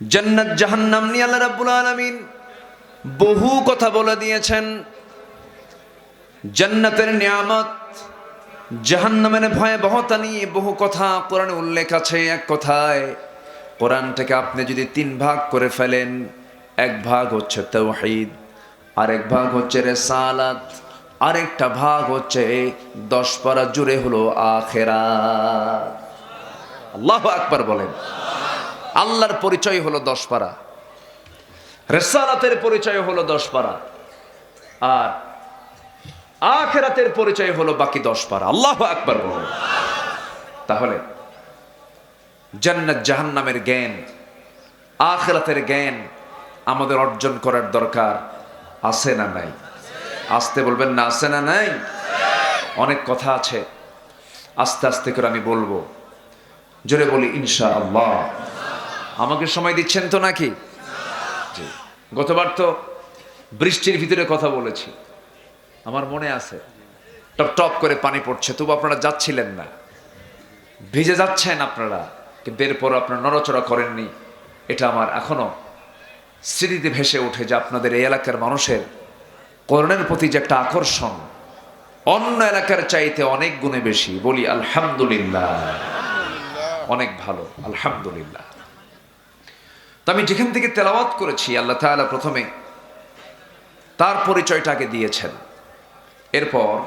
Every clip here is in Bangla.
জান্নাত জাহান্নাম নিয়ে আল্লাহ রাব্বুল আলামিন বহু কথা বলে দিয়েছেন। জান্নাতের নিয়ামত, জাহান্নামের ভয়াবহতা নিয়ে বহু কথা কোরআনে উল্লেখ আছে এক কথায়, কোরআনটাকে আপনি যদি তিন ভাগ করে ফেলেন, এক ভাগ হচ্ছে তৌহিদ, আরেক ভাগ হচ্ছে রে রেসালাত, আরেকটা ভাগ হচ্ছে দশ পারা জুড়ে হলো আখেরা আল্লাহ আকবার বলেন। আল্লাহর পরিচয় হলো দশ পারা। রেসালাতের পরিচয় হলো দশ পারা। আর আখেরাতের পরিচয় হলো বাকি দশ পারা। আল্লাহ আকবার তাহলে জান্নাত জাহান্নামের জ্ঞান, আখেরাতের জ্ঞান আমাদের অর্জন করার দরকার আছে না নাই? আসতে বলবেন না, আছে না নাই? অনেক কথা আছে। আস্তে আস্তে করে আমি বলব। জোরে বলি ইনশা আল্লাহ আমাকে সময় দিচ্ছেন তো নাকি? গতবার তো বৃষ্টির ভিতরে কথা বলেছি। আমার মনে আছে, টপ টপ করে পানি পড়ছে, তবু আপনারা যাচ্ছিলেন না। ভিজে যাচ্ছেন আপনারা, কিন্তু এরপর আপনারা নড়াচড়া করেননি। এটা আমার এখনও স্মৃতিতে ভেসে ওঠে যে আপনাদের এই এলাকার মানুষের করণের প্রতি যে একটা আকর্ষণ, অন্য এলাকার চাইতে অনেক গুণে বেশি। বলি, আলহামদুলিল্লাহ। অনেক ভালো, আলহামদুলিল্লাহ। তো আমি যেখান থেকে তেলাওয়াত করেছি, আল্লাহ তাআলা প্রথমে তার পরিচয়টাকে দিয়েছেন। এরপর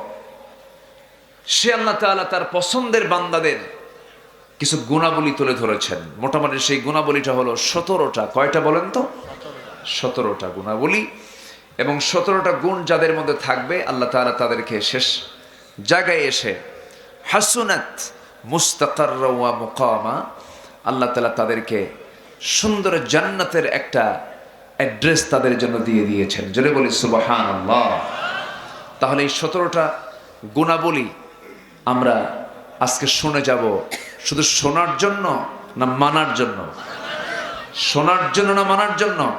সে আল্লাহ তাআলা তার পছন্দের বান্দাদের কিছু গুণাবলী তুলে ধরেছেন। মোটামুটি সেই গুণাবলীটা হলো সতেরোটা। কয়টা বলেন তো? সতেরোটা গুণাবলী। এবং সতেরোটা গুণ যাদের মধ্যে থাকবে, আল্লাহ তাআলা তাদেরকে শেষ জায়গায় এসে হাসুনাত মুস্তাকার মুকামা, আল্লাহ তালা তাদেরকে সুন্দর জান্নাতের একটা অ্যাড্রেস তাদের জন্য দিয়ে দিয়েছেন। জোরে বলি সুবাহান তাহলে এই সতেরোটা গুণাবলী আমরা আজকে শুনে যাব। শুধু শোনার জন্য না মানার জন্য? শোনার জন্য না মানার জন্য?